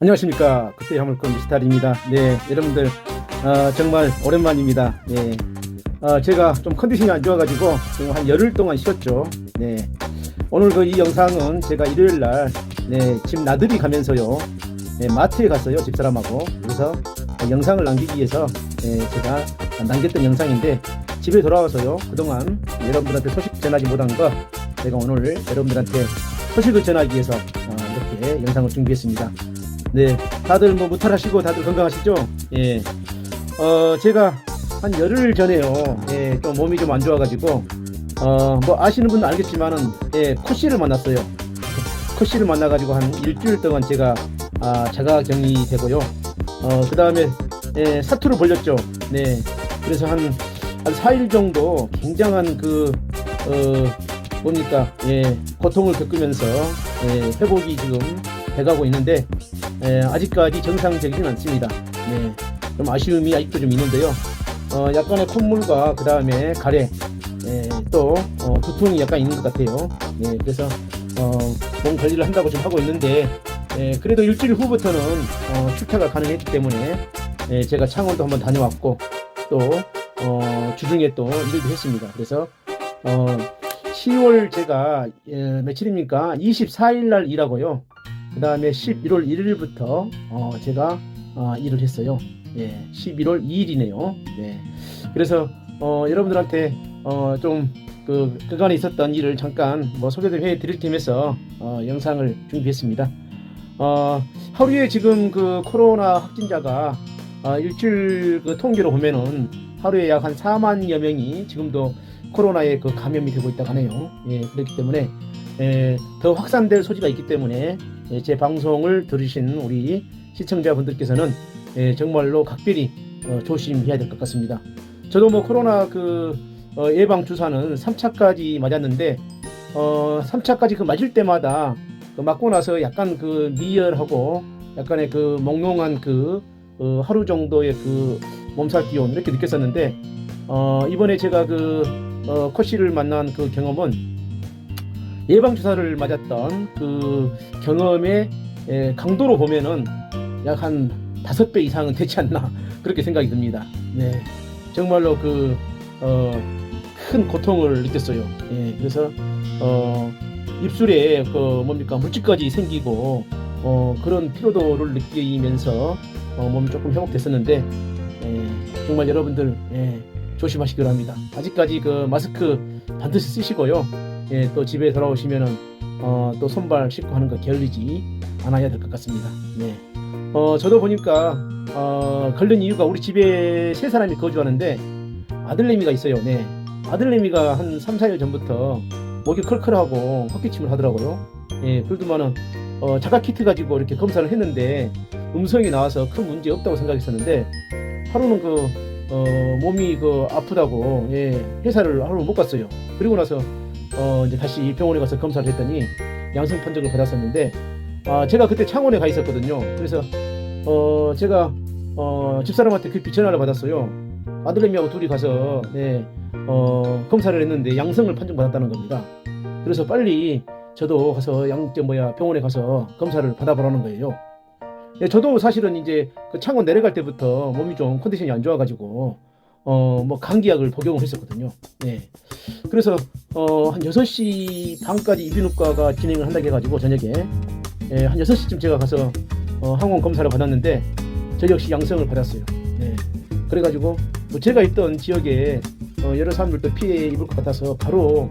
안녕하십니까 그때 화물권 미스터리입니다. 네 여러분들 어, 정말 오랜만입니다. 네 어, 제가 좀 컨디션이 안 좋아가지고 지금 한 열흘 동안 쉬었죠. 네 오늘 그 이 영상은 제가 일요일 날 네 집 나들이 가면서요 네, 마트에 갔어요 집사람하고 그래서 영상을 남기기 위해서 네, 제가 남겼던 영상인데 집에 돌아와서요 그동안 여러분들한테 소식 전하지 못한 거 제가 오늘 여러분들한테 소식을 전하기 위해서 어, 이렇게 영상을 준비했습니다. 네, 다들 뭐 무탈하시고 다들 건강하시죠? 예. 어, 제가 한 열흘 전에요. 예, 좀 몸이 좀 안 좋아가지고, 어, 뭐 아시는 분도 알겠지만은, 예, 코씨를 만났어요. 코씨를 만나가지고 한 일주일 동안 제가, 아, 자가격리 되고요. 어, 그 다음에, 예, 사투를 벌렸죠. 네. 그래서 한, 한 4일 정도 굉장한 그, 어, 뭡니까, 예, 고통을 겪으면서, 예, 회복이 지금 돼가고 있는데, 예, 아직까지 정상적이진 않습니다. 네, 좀 아쉬움이 아직도 좀 있는데요. 어, 약간의 콧물과 그 다음에 가래, 예, 또 어, 두통이 약간 있는 것 같아요. 예, 그래서 어, 몸 관리를 한다고 좀 하고 있는데, 예, 그래도 일주일 후부터는 어, 출퇴가 가능했기 때문에 예, 제가 창원도 한번 다녀왔고 또 어, 주중에 또 일도 했습니다. 그래서 어, 10월 제가 예, 며칠입니까? 24일 날 일하고요. 그 다음에 11월 1일부터 어, 제가 어, 일을 했어요. 예, 11월 2일이네요. 네. 그래서 어, 여러분들한테 어, 좀 그 그간에 있었던 일을 잠깐 뭐 소개 좀 해드릴 겸해서 어, 영상을 준비했습니다. 어, 하루에 지금 그 코로나 확진자가 어, 일주일 그 통계로 보면은 하루에 약 한 4만여 명이 지금도 코로나에 그 감염이 되고 있다고 하네요. 예, 그렇기 때문에 예, 더 확산될 소지가 있기 때문에 예, 제 방송을 들으신 우리 시청자분들께서는 예, 정말로 각별히 어, 조심해야 될 것 같습니다. 저도 뭐 코로나 그 어, 예방 주사는 3차까지 맞았는데 어, 3차까지 그 맞을 때마다 그 맞고 나서 약간 그 미열하고 약간의 그 몽롱한 그 어, 하루 정도의 그 몸살 기운 이렇게 느꼈었는데 어, 이번에 제가 그 어, 코씨를 만난 그 경험은 예방 주사를 맞았던 그 경험의 에, 강도로 보면은 약 한 다섯 배 이상은 되지 않나 그렇게 생각이 듭니다. 네, 정말로 그 어, 큰 고통을 느꼈어요. 예, 그래서 어, 입술에 그 뭡니까 물집까지 생기고 어, 그런 피로도를 느끼면서 어, 몸이 조금 회복됐었는데 예, 정말 여러분들 예, 조심하시기 바랍니다. 아직까지 그 마스크 반드시 쓰시고요. 예, 또 집에 돌아오시면은 어, 또 손발 씻고 하는 거 게을리지 않아야 될 것 같습니다. 네. 어, 저도 보니까 어, 걸린 이유가 우리 집에 세 사람이 거주하는데 아들내미가 있어요. 네. 아들내미가 한 3, 4일 전부터 목이 컬컬하고 헛기침을 하더라고요. 예, 그러더만은 어, 자가 키트 가지고 이렇게 검사를 했는데 음성이 나와서 큰 문제 없다고 생각했었는데 하루는 그 어, 몸이 그 아프다고 예, 회사를 하루 못 갔어요. 그리고 나서 어, 이제 다시 병원에 가서 검사를 했더니 양성 판정을 받았었는데 아, 제가 그때 창원에 가 있었거든요. 그래서 어, 제가 어, 집사람한테 그 전화를 받았어요. 아들내미하고 둘이 가서 네, 어, 검사를 했는데 양성을 판정받았다는 겁니다. 그래서 빨리 저도 가서 양 저 뭐야 병원에 가서 검사를 받아보라는 거예요. 네, 저도 사실은 이제 그 창원 내려갈 때부터 몸이 좀 컨디션이 안 좋아가지고 어 뭐 감기약을 복용을 했었거든요. 네. 그래서 어 한 6시 반까지 이비인후과가 진행을 한다고 해가지고 저녁에 예, 한 6시쯤 제가 가서 어, 항원 검사를 받았는데 저 역시 양성을 받았어요. 네. 그래가지고 뭐 제가 있던 지역에 어, 여러 사람들도 피해 입을 것 같아서 바로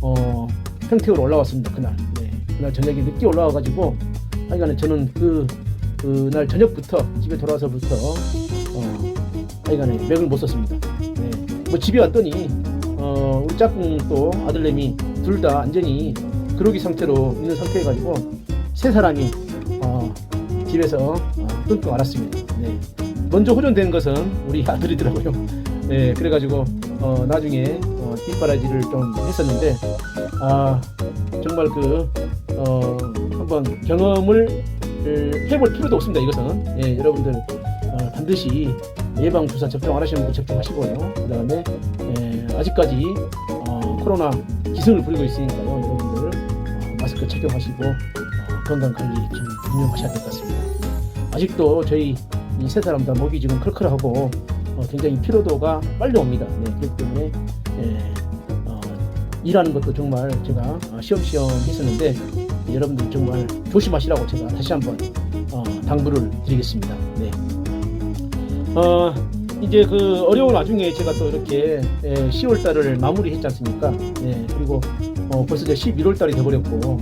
어, 평택으로 올라왔습니다. 그날. 네. 그날 저녁에 늦게 올라와가지고 하여간에 저는 그 그날 저녁부터 집에 돌아와서부터 어, 하여간에 맥을 못 썼습니다. 네. 뭐 집에 왔더니 어, 우리 짝꿍 또 아들내미 둘 다 완전히 그러기 상태로 있는 상태여가지고 세 사람이 어, 집에서 어, 끙끙 앓았습니다. 네. 먼저 호전된 것은 우리 아들이더라고요. 네, 그래가지고 어, 나중에 어, 뒷바라지를 좀 했었는데 아 정말 그 어, 한번 경험을 을 해볼 필요도 없습니다. 이것은 예, 여러분들 어, 반드시 예방 주사 접종 안 하시는 분 접종하시고요. 그 다음에 예, 아직까지 어, 코로나 기승을 부리고 있으니까요. 여러분들 어, 마스크 착용하시고 어, 건강 관리 좀 유념하셔야 될 것 같습니다. 아직도 저희 이 세 사람 다 목이 지금 클클하고 어, 굉장히 피로도가 빨리 옵니다. 네, 그렇기 때문에 예, 어, 일하는 것도 정말 제가 어, 시험시험 했었는데 여러분들 정말 조심하시라고 제가 다시 한번 어, 당부를 드리겠습니다. 네. 어, 이제 그 어려운 와중에 제가 또 이렇게 예, 10월 달을 마무리했지 않습니까? 예, 그리고 어, 벌써 이제 11월 달이 돼버렸고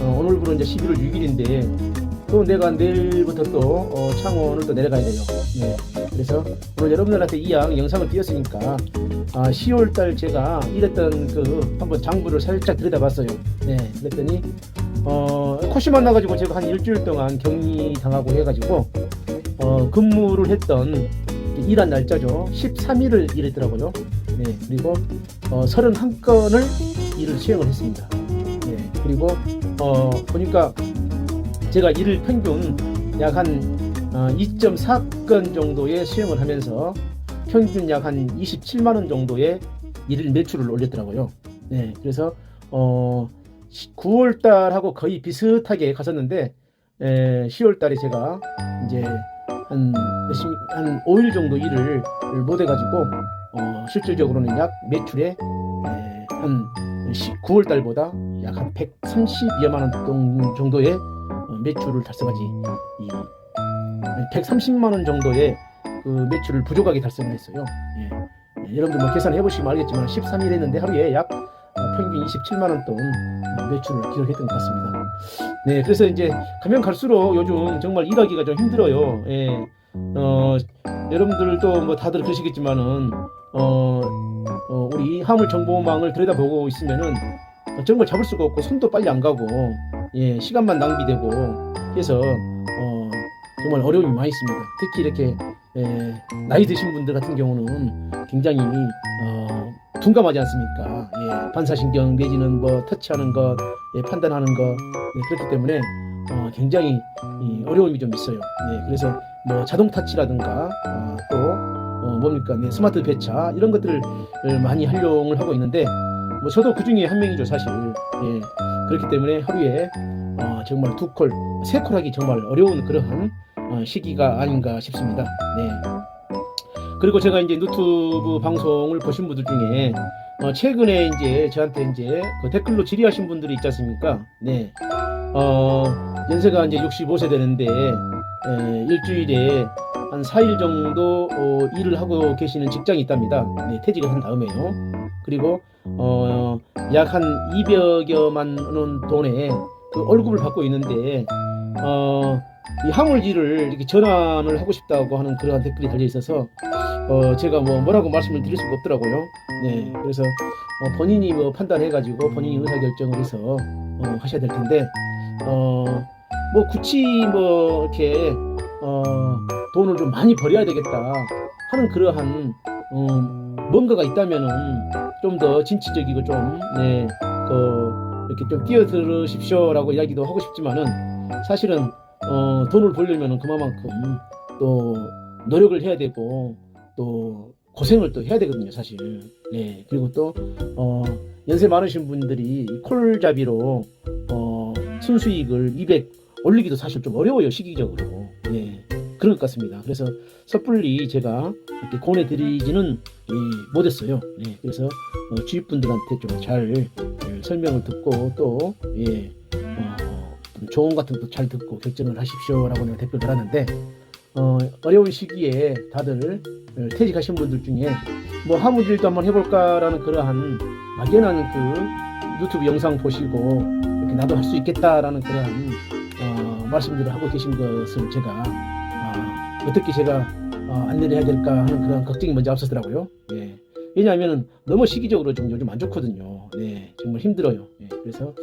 어, 오늘부로 이제 11월 6일인데 또 내가 내일부터 또 어, 창원을 또 내려가야 돼요. 네. 그래서 오늘 여러분들한테 이양 영상을 띄웠으니까 아, 10월 달 제가 일했던 그 한번 장부를 살짝 들여다봤어요. 네. 그랬더니 어, 코시 만나가지고 제가 한 일주일 동안 격리 당하고 해가지고 어, 근무를 했던 일한 날짜죠. 13일을 일했더라고요. 네. 그리고 어, 31건을 일을 수행을 했습니다. 네. 그리고 어, 보니까 제가 일을 평균 약한 2.4건 정도의 수행을 하면서 평균 약 한 27만 원 정도의 일 매출을 올렸더라고요. 네, 그래서 어 9월 달하고 거의 비슷하게 갔었는데 에, 10월 달에 제가 이제 한 열심히 한 5일 정도 일을 못 해가지고 어, 실질적으로는 약 매출에 에, 한 9월 달보다 약 한 132여만 원 정도의 어, 매출을 달성하지 이 130만 원 정도의 그 매출을 부족하게 달성을 했어요. 예. 예, 여러분들 뭐 계산해 보시면 알겠지만 13일 했는데 하루에 약 어, 평균 27만 원돈 매출을 기록했던 것 같습니다. 네, 그래서 이제 가면 갈수록 요즘 정말 일하기가 좀 힘들어요. 예. 어, 여러분들도 뭐 다들 그러시겠지만은 어, 어, 우리 화물 정보망을 들여다보고 있으면은 정말 잡을 수가 없고 손도 빨리 안 가고 예, 시간만 낭비되고 해서 어, 정말 어려움이 많이 있습니다. 특히 이렇게 예, 나이 드신 분들 같은 경우는 굉장히 어, 둔감하지 않습니까? 예, 반사신경 내지는 뭐 터치하는 것, 예, 판단하는 것 예, 그렇기 때문에 어, 굉장히 이, 어려움이 좀 있어요. 예, 그래서 뭐 자동 타치라든가 어, 또 어, 뭡니까 네, 스마트 배차 이런 것들을 많이 활용을 하고 있는데 뭐 저도 그 중에 한 명이죠 사실. 예, 그렇기 때문에 하루에 어, 정말 두 콜, 세 콜 하기 정말 어려운 그러한 어, 시기가 아닌가 싶습니다. 네. 그리고 제가 이제 유튜브 방송을 보신 분들 중에 어, 최근에 이제 저한테 이제 그 댓글로 질의하신 분들이 있지 않습니까? 네. 어, 연세가 이제 65세 되는데 에, 일주일에 한 4일 정도 어, 일을 하고 계시는 직장이 있답니다. 네, 퇴직을 한 다음에요. 그리고 어, 약 한 200여만 원 돈의 그 월급을 받고 있는데 어, 이 화물지를 이렇게 전환을 하고 싶다고 하는 그러한 댓글이 달려 있어서 어, 제가 뭐 뭐라고 말씀을 드릴 수가 없더라고요. 네, 그래서 어, 본인이 뭐 판단해가지고 본인이 의사 결정을 해서 어, 하셔야 될 텐데 어, 뭐 굳이 뭐 이렇게 어, 돈을 좀 많이 벌여야 되겠다 하는 그러한 어, 뭔가가 있다면은 좀 더 진취적이고 좀 네, 그 이렇게 좀 뛰어들으십시오라고 이야기도 하고 싶지만은 사실은 어, 돈을 벌려면은 그만큼 또 노력을 해야 되고 또 고생을 또 해야 되거든요, 사실. 네. 그리고 또 어, 연세 많으신 분들이 이 콜잡이로 어, 순수익을 200 올리기도 사실 좀 어려워요, 시기적으로. 네. 그런 것 같습니다. 그래서 섣불리 제가 이렇게 권해드리지는 예, 못했어요. 네, 그래서 어, 주위분들한테 좀 잘 설명을 듣고 또 예, 어, 좀 조언 같은 것도 잘 듣고 결정을 하십시오 라고 내가 댓글 달았는데 어, 어려운 시기에 다들 어, 퇴직하신 분들 중에 뭐 화물일도 한번 해볼까라는 그러한 막연한 그 유튜브 영상 보시고 나도 할 수 있겠다라는 그러한 어, 말씀들을 하고 계신 것을 제가 어, 어떻게 제가 어, 안내를 해야 될까 하는 그런 걱정이 먼저 앞서더라고요. 예. 왜냐하면 너무 시기적으로 좀 요즘 안 좋거든요. 네, 정말 힘들어요. 예, 그래서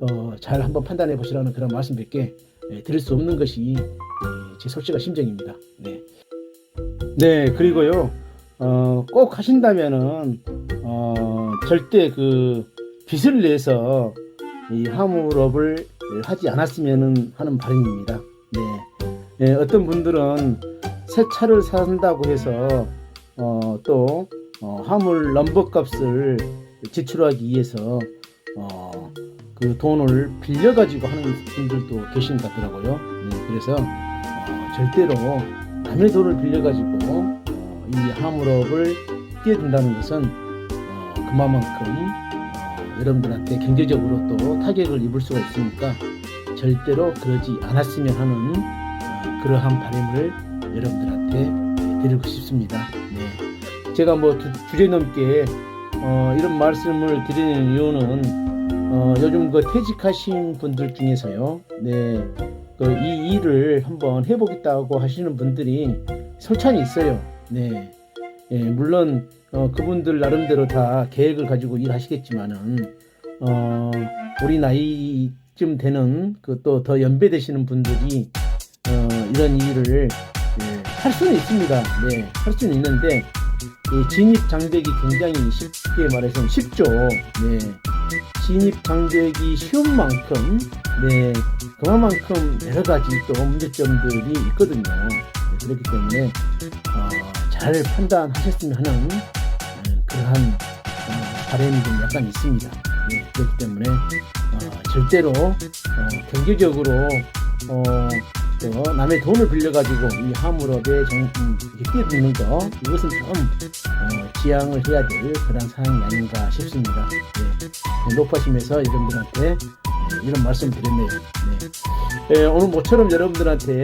어, 잘 한번 판단해 보시라는 그런 말씀밖에 예, 드릴 수 없는 것이 예, 제 솔직한 심정입니다. 네. 네, 그리고요, 어, 꼭 하신다면은, 어, 절대 그 빚을 내서 이 화물업을 하지 않았으면 하는 바람입니다. 네. 예, 어떤 분들은 새 차를 산다고 해서, 어, 또, 어, 화물 넘버 값을 지출하기 위해서, 어, 그 돈을 빌려 가지고 하는 분들도 계신 것 같더라고요. 네, 그래서, 어, 절대로 남의 돈을 빌려 가지고 어, 이 화물업을 뛰어든다는 것은 어, 그만큼 어, 여러분들한테 경제적으로 또 타격을 입을 수가 있으니까 절대로 그러지 않았으면 하는 어, 그러한 바람을 여러분들한테 드리고 싶습니다. 네. 제가 뭐 주, 주제 넘게 어, 이런 말씀을 드리는 이유는 어, 요즘 그 퇴직하신 분들 중에서요, 네, 그 이 일을 한번 해보겠다고 하시는 분들이 설찬이 있어요. 네, 예, 물론 어, 그분들 나름대로 다 계획을 가지고 일하시겠지만은 어, 우리 나이쯤 되는 그 또 더 연배되시는 분들이 어, 이런 일을 예, 할 수는 있습니다. 네, 할 수는 있는데 이 진입 장벽이 굉장히 쉽게 말해서 쉽죠. 네. 진입 장벽이 쉬운 만큼, 네, 그만큼 여러 가지 또 문제점들이 있거든요. 네, 그렇기 때문에, 어, 잘 판단하셨으면 하는 음, 그러한 어, 바람이 좀 약간 있습니다. 네, 그렇기 때문에, 어, 절대로, 어, 경제적으로, 어, 또 남의 돈을 빌려가지고 이 화물업에 정, 음, 뛰어드는 거, 이것은 좀, 어, 지양을 해야 될 그런 상황이 아닌가 싶습니다. 네. 높아심에서 여러분들한테 네, 이런 말씀 드렸네요. 네. 예, 오늘 모처럼 여러분들한테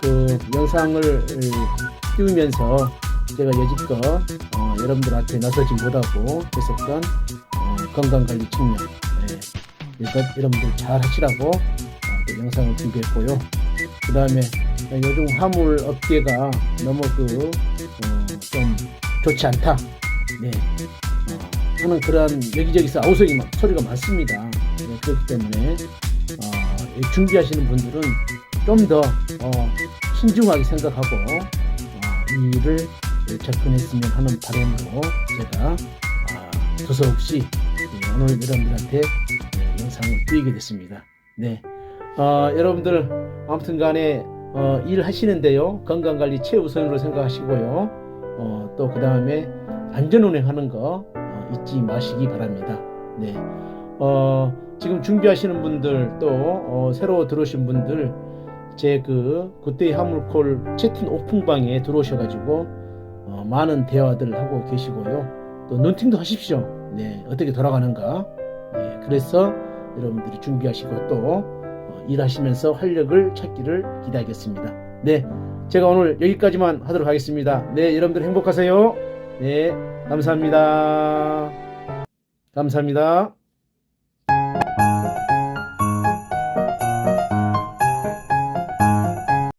그 영상을 띄우면서 제가 여지껏 어, 여러분들한테 나서지 못하고 했었던 어, 건강관리 측면 네. 여러분들 잘 하시라고 어, 또 영상을 준비했고요. 그 다음에 요즘 화물 업계가 너무 그, 어, 좀 좋지 않다. 네. 어, 하는 그러한 여기저기서 아우성이 막 소리가 많습니다. 네, 그렇기 때문에 어, 이 준비하시는 분들은 좀더 어, 신중하게 생각하고 어, 이 일을 접근했으면 하는 바람으로 제가 아, 두서 없이 예, 오늘 여러분들한테 예, 영상을 띄우게 됐습니다. 네, 어, 여러분들 아무튼 간에 어, 일하시는데요. 건강관리 최우선으로 생각하시고요. 어, 또 그 다음에 안전운행하는 거 어, 잊지 마시기 바랍니다. 네. 어, 지금 준비하시는 분들 또 어, 새로 들어오신 분들 제 그 그때 화물콜 채팅 오픈방에 들어오셔가지고 어, 많은 대화들 하고 계시고요. 또 눈팅도 하십시오. 네, 어떻게 돌아가는가. 네, 그래서 여러분들이 준비하시고 또 어, 일하시면서 활력을 찾기를 기대하겠습니다. 네, 제가 오늘 여기까지만 하도록 하겠습니다. 네, 여러분들 행복하세요. 네, 감사합니다. 감사합니다.